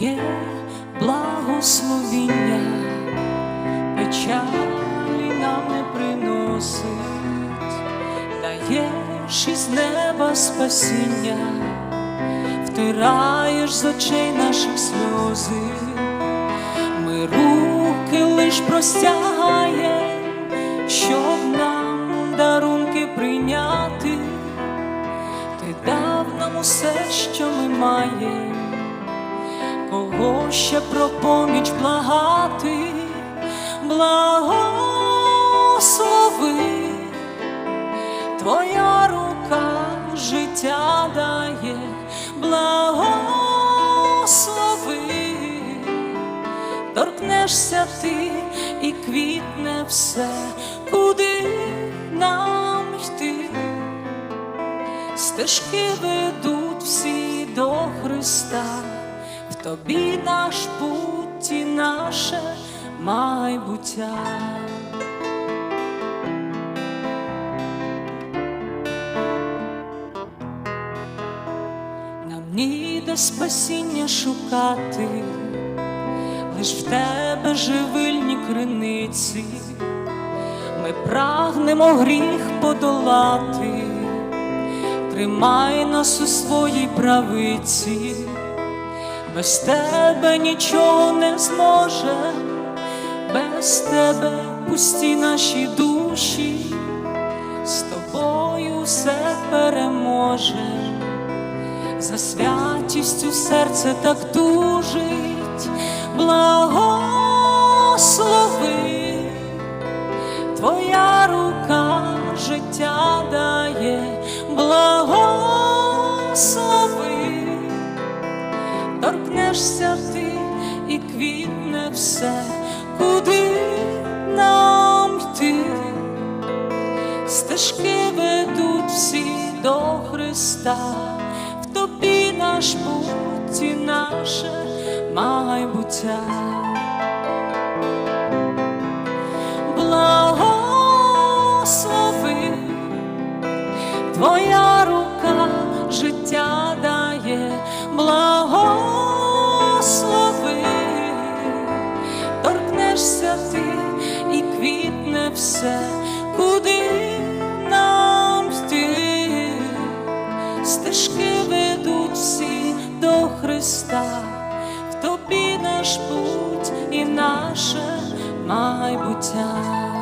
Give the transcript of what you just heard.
Твоє благословіння печалі нам не приносить, даєш із неба спасіння, втираєш з очей наших сльози, ми руки лиш простягаєм, щоб нам дарунки прийняти. Ти дав нам усе, що ми маємо, кого ще про поміч благати, благослови, Твоя рука життя дає, благослови, торкнешся ти і квітне все, куди нам йти. Стежки ведуть всі до Христа, в тобі наш путь і наше майбуття. Нам ніде спасіння шукати, лиш в тебе живильні криниці, ми прагнемо гріх подолати. Тримай нас у своїй правиці, без тебе нічого не зможе, без тебе пусті наші душі, з тобою все переможе, за святістю серце так тужить, благослови. Твоя рука життя дає, благослови, торкнешся ти і квітне все, куди нам йти, стежки ведуть всі до Христа, в тобі наш путь і наше майбуття. благослови, Твоя рука життя дає, благослови, все, куди нам йти, стежки ведуть всі до Христа, в тобі наш путь і наше майбуття.